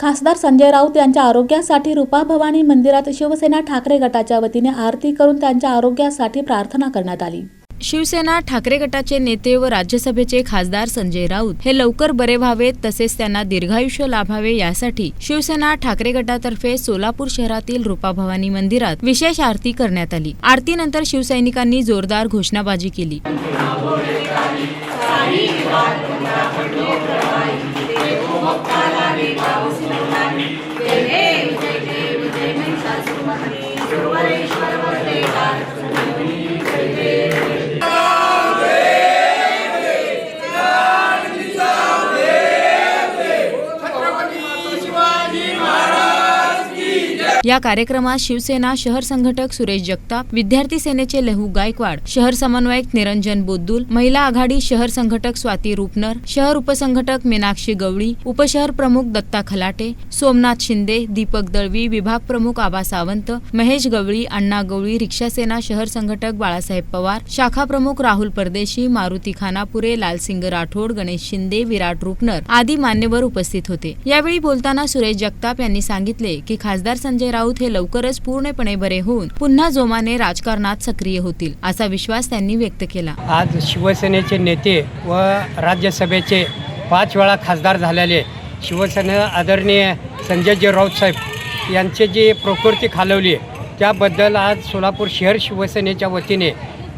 खासदार संजय राऊत यांच्या आरोग्यासाठी रुपाभवानी मंदिरात शिवसेना ठाकरे गटाच्या वतीने आरती करून त्यांच्या आरोग्यासाठी प्रार्थना करण्यात आली. शिवसेना ठाकरे गटाचे नेते व राज्यसभेचे खासदार संजय राऊत हे लवकर बरे व्हावेत तसेच त्यांना दीर्घायुष्य लाभावे यासाठी शिवसेना ठाकरे गटातर्फे सोलापूर शहरातील रूपाभवानी मंदिरात विशेष आरती करण्यात आली. आरतीनंतर शिवसैनिकांनी जोरदार घोषणाबाजी केली. श्रीमते सुवरेश्वर या कार्यक्रमात शिवसेना शहर संघटक सुरेश जगताप विद्यार्थी सेनेचे लहू गायकवाड शहर समन्वयक निरंजन बोद्दुल महिला आघाडी शहर संघटक स्वाती रुपनर शहर उपसंघटक मीनाक्षी गवळी उपशहर प्रमुख दत्ता खलाटे सोमनाथ शिंदे दीपक दळवी विभाग प्रमुख आबा सावंत महेश गवळी अण्णा गवळी रिक्षा सेना शहर संघटक बाळासाहेब पवार शाखा प्रमुख राहुल परदेशी मारुती खानापुरे लालसिंग राठोड गणेश शिंदे विराट रुपनर आदी मान्यवर उपस्थित होते. यावेळी बोलताना सुरेश जगताप यांनी सांगितले की खासदार संजय राऊत हे लवकरच पूर्णपणे बरे होऊन पुन्हा जोमाने राजकारणात सक्रिय होतील असा विश्वास त्यांनी व्यक्त केला. आज शिवसेनेचे नेते व राज्यसभेचे पाच वेळा खासदार झालेले शिवसेना आदरणीय संजयजी राऊत साहेब यांचे जी प्रकृती खालवली त्याबद्दल आज सोलापूर शहर शिवसेनेच्या वतीने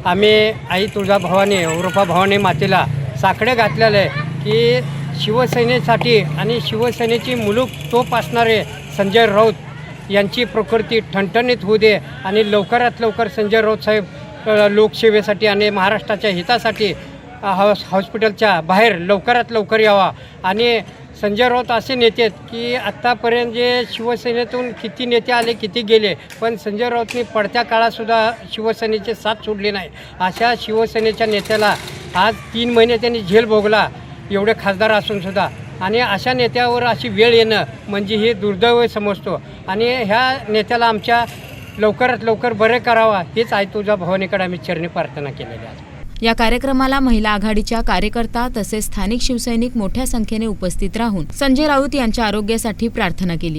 आम्ही आई तुळजाभवानी औरफा भवानी मातेला साकडे घातलेलं आहे की शिवसेनेसाठी आणि शिवसेनेची मुलूक तोप असणारे संजय राऊत यांची प्रकृती ठणठणीत होऊ दे आणि लवकरात लवकर संजय राऊत साहेब लोकसेवेसाठी आणि महाराष्ट्राच्या हितासाठी हॉस हॉस्पिटलच्या बाहेर लवकरात लवकर यावा. आणि संजय राऊत असे नेते आहेत की आत्तापर्यंत जे शिवसेनेतून किती नेते आले किती गेले पण संजय राऊतनी पडत्या काळातसुद्धा शिवसेनेचे साथ सोडले नाही. अशा शिवसेनेच्या नेत्याला आज तीन महिने त्यांनी झेल भोगला एवढे खासदार असूनसुद्धा. आणि अशा नेत्यावर अशी वेळ येणं म्हणजे हे दुर्दैव समजतो. आणि ह्या नेत्याला आमच्या लवकरात लवकर बरे करावा हेच आई तुझ्या भवानीकडे आम्ही चरणी प्रार्थना केलेली आहे. या कार्यक्रमाला महिला आघाडीच्या कार्यकर्ता तसेच स्थानिक शिवसैनिक मोठ्या संख्येने उपस्थित राहून संजय राऊत यांच्या आरोग्यासाठी प्रार्थना केली.